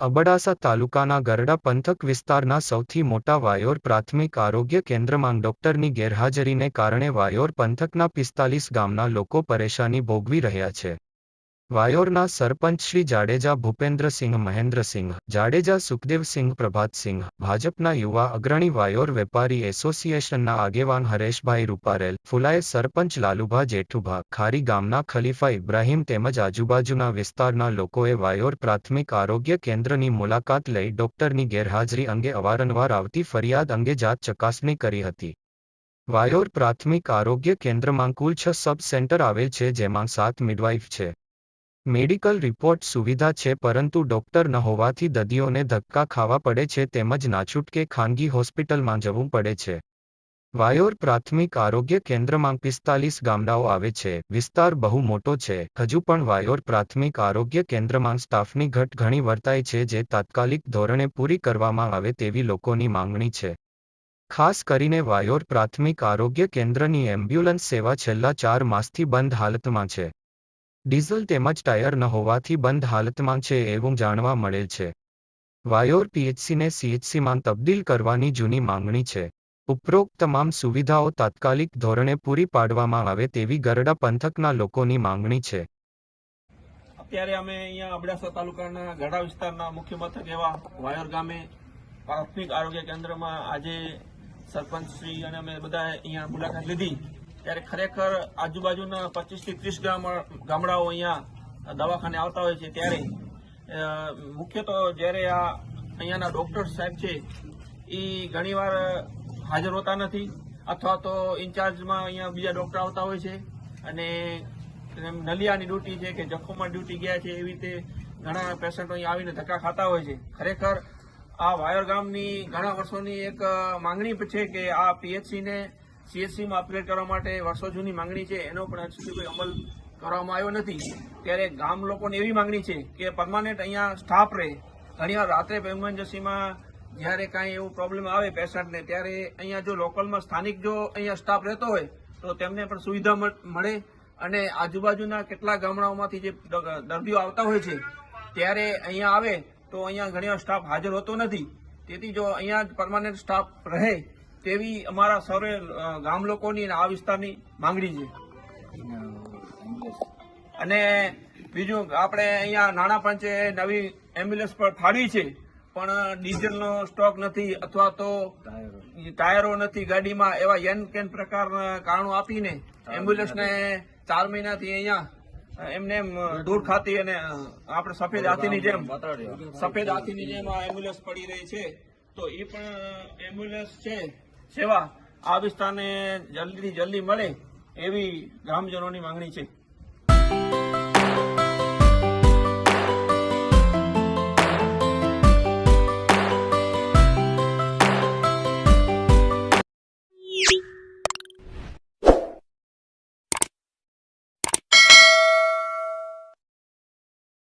અબડાસા તાલુકાના ગરડા પંથક વિસ્તારના સૌથી મોટા વાયોર પ્રાથમિક આરોગ્ય કેન્દ્રમાં ડોક્ટરની ગેરહાજરીને કારણે વાયોર પંથકના પિસ્તાલીસ ગામના લોકો પરેશાની ભોગવી રહ્યા છે. વાયોરના સરપંચ શ્રી જાડેજા ભૂપેન્દ્રસિંહ મહેન્દ્રસિંહ જાડેજા સુખદેવસિંહ પ્રભાતસિંહ ભાજપના યુવા અગ્રણી વાયોર વેપારી એસોસિએશનના આગેવાન હરેશભાઈ રૂપારેલ, ફુલાએ સરપંચ લાલુભા જેઠુભા, ખારી ગામના ખલીફા ઇબ્રાહીમ તેમજ આજુબાજુના વિસ્તારના લોકોએ વાયોર પ્રાથમિક આરોગ્ય કેન્દ્રની મુલાકાત લઈ ડોક્ટરની ગેરહાજરી અંગે અવારનવાર આવતી ફરિયાદ અંગે જાત ચકાસણી કરી હતી. વાયોર પ્રાથમિક આરોગ્ય કેન્દ્રમાં કુલ છ સબ સેન્ટર આવેલ છે જેમાં સાત મિડવાઇફ છે. મેડિકલ રિપોર્ટ સુવિધા છે પરંતુ ડોક્ટર ન હોવાથી દર્દીઓને ધક્કા ખાવા પડે છે તેમજ નાછૂટકે ખાનગી હોસ્પિટલમાં જવું પડે છે. વાયોર પ્રાથમિક આરોગ્ય કેન્દ્રમાં પિસ્તાલીસ ગામડાઓ આવે છે. વિસ્તાર બહુ મોટો છે. હજુ પણ વાયોર પ્રાથમિક આરોગ્ય કેન્દ્રમાં સ્ટાફની ઘટ ઘણી વર્તાય છે જે તાત્કાલિક ધોરણે પૂરી કરવામાં આવે તેવી લોકોની માંગણી છે. ખાસ કરીને વાયોર પ્રાથમિક આરોગ્ય કેન્દ્રની એમ્બ્યુલન્સ સેવા છેલ્લા ચાર માસથી બંધ હાલતમાં છે. ડીઝલ તેમજ ટાયર ન હોવાથી બંધ હાલતમાં છે એવું જાણવા મળેલ છે. વાયોર પીએચસીને સીએચસીમાં તબદીલ કરવાની જૂની માંગણી છે. ઉપરોક્ત તમામ સુવિધાઓ તાત્કાલિક ધોરણે પૂરી પાડવામાં આવે તેવી ગરડા પંથકના લોકોની માંગણી છે. અત્યારે અમે અહીંયા અબડાસા તાલુકાના ગઢા વિસ્તારના મુખ્ય મથક એવા વાયોર ગામે પ્રાથમિક આરોગ્ય કેન્દ્રમાં આજે સરપંચશ્રી અને અમે બધા અહીંયા મુલાકાત લીધી. ત્યારે ખરેખર આજુબાજુના પચીસથી ત્રીસ ગામડાઓ અહીંયા દવાખાને આવતા હોય છે ત્યારે મુખ્ય તો જ્યારે આ અહીંયાના ડોક્ટર સાહેબ છે, એ ઘણીવાર હાજર હોતા નથી અથવા તો ઇન્ચાર્જમાં અહીંયા બીજા ડોક્ટર આવતા હોય છે અને નલિયાની ડ્યુટી છે કે જખોમાં ડ્યુટી ગયા છે એવી રીતે ઘણા પેશન્ટો અહીંયા આવીને ધક્કા ખાતા હોય છે. ખરેખર આ વાયર ગામની ઘણા વર્ષોની એક માંગણી છે કે આ પીએચસી ને સીએચસી માં અપગ્રેડ કરવા માટે વર્ષો જૂની માંગણી છે, એનો પણ હજુ સુધી કોઈ અમલ કરવામાં આવ્યો નથી. ત્યારે ગામ લોકોને એવી માંગણી છે કે પરમાનન્ટ અહીંયા સ્ટાફ રહે. ઘણીવાર રાત્રે ઇમરજન્સીમાં જ્યારે કાંઈ એવું પ્રોબ્લેમ આવે પેશન્ટને, ત્યારે અહીંયા જો લોકલમાં સ્થાનિક જો અહીંયા સ્ટાફ રહેતો હોય, તો તેમને પણ સુવિધા મળ- અને આજુબાજુના કેટલા ગામડાઓમાંથી જે દર્દીઓ આવતા હોય છે, ત્યારે અહીંયા આવે તો અહીંયા ઘણીવાર સ્ટાફ હાજર હોતો નથી. તેથી જો અહીંયા પરમાનન્ટ સ્ટાફ રહે તેવી અમારા સર્વે ગામ લોકોની આ વિસ્તારની માંગણી છે. અને બીજું, આપણે અહીંયા નાણાં પંચે નવી એમ્બ્યુલન્સ પર ફાળવી છે, પણ ડીઝલનો સ્ટોક નથી અથવા તો ટાયરો નથી ગાડીમાં, એવા યન કેન પ્રકારના કારણો આપીને એમ્બ્યુલન્સને ચાર મહિનાથી અહીંયા એમને એમ દૂર ખાતી અને આપણે સફેદ હાથીની જેમ, સફેદ હાથીની જેમ આ એમ્બ્યુલન્સ પડી રહી છે. તો એ પણ એમ્બ્યુલન્સ છે. સેવા આ વિસ્તારને જલ્દીથી જલ્દી મળે એવી ગ્રામજનોની માંગણી છે.